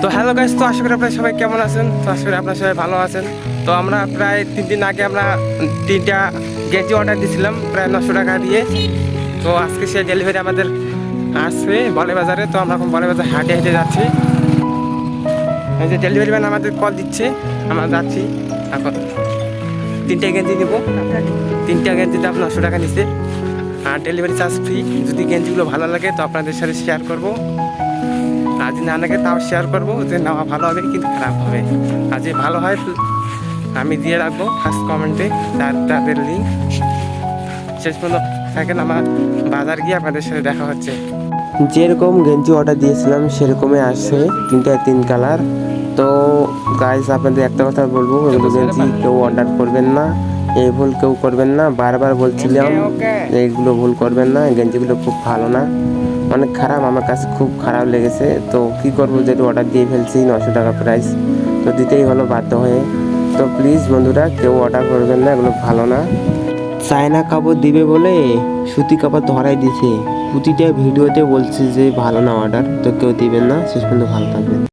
তো hello guys তো আশা করি আপনারা সবাই কেমন আছেন? তো আশা করি আপনারা সবাই ভালো আছেন। তো আমরা প্রায় তিন দিন আগে আমরা তিনটা গেঞ্জি অর্ডার দিয়েছিলাম, প্রায় নশো টাকা দিয়ে। তো আজকে সে ডেলিভারি আমাদের আসবে বাজারে তো আমরা এখন বাজার হাটে হেঁটে যাচ্ছি। এই যে ডেলিভারি ম্যান আমাদের কল দিচ্ছে, আমরা যাচ্ছি। এখন তিনটে গেঞ্জি নেব। তিনটা গেঞ্জিতে আপনার নশো টাকা নিচ্ছে। আর ডেলিভারি চার্জ ফ্রি যদি গেঞ্জিগুলো ভালো লাগে, তো আপনাদের সাথে শেয়ার করব। না লাগে তাও শেয়ার করব যে নেওয়া ভালো হবে কিন্তু খারাপ হবে। আর যে ভালো হয় আমি দিয়ে রাখব ফার্স্ট কমেন্টে তার তাদের লিঙ্ক শেষ পর্যন্ত থাকেন আমার বাজার গিয়ে আপনাদের সাথে দেখা হচ্ছে। যেরকম গেঞ্জি অর্ডার দিয়েছিলাম সেরকমই আসে তিনটা তিন কালার তো গাইজ আপনাদের একটা কথা বলব এগুলো গেঞ্জি কেউ অর্ডার করবেন না এই ভুল কেউ করবেন না। বারবার বলছিলাম এইগুলো ভুল করবেন না গেঞ্জিগুলো খুব ভালো না। অনেক খারাপ, আমার কাছে খুব খারাপ লেগেছে। তো কি করব যেটা অর্ডার দিয়ে ফেলছি নশো টাকা প্রাইস তো দিতেই হলো বাধ্য হয়ে। তো প্লিজ বন্ধুরা, কেউ অর্ডার করবেন না, এগুলো ভালো না। চায়না কাপড় দিবে বলে সুতি কাপড় ধরাই দিছে। প্রতিটা ভিডিওতে বলছে যে ভালো না অর্ডার তো কেউ দিবেন না। শেষ পর্যন্ত ভালো থাকবেন।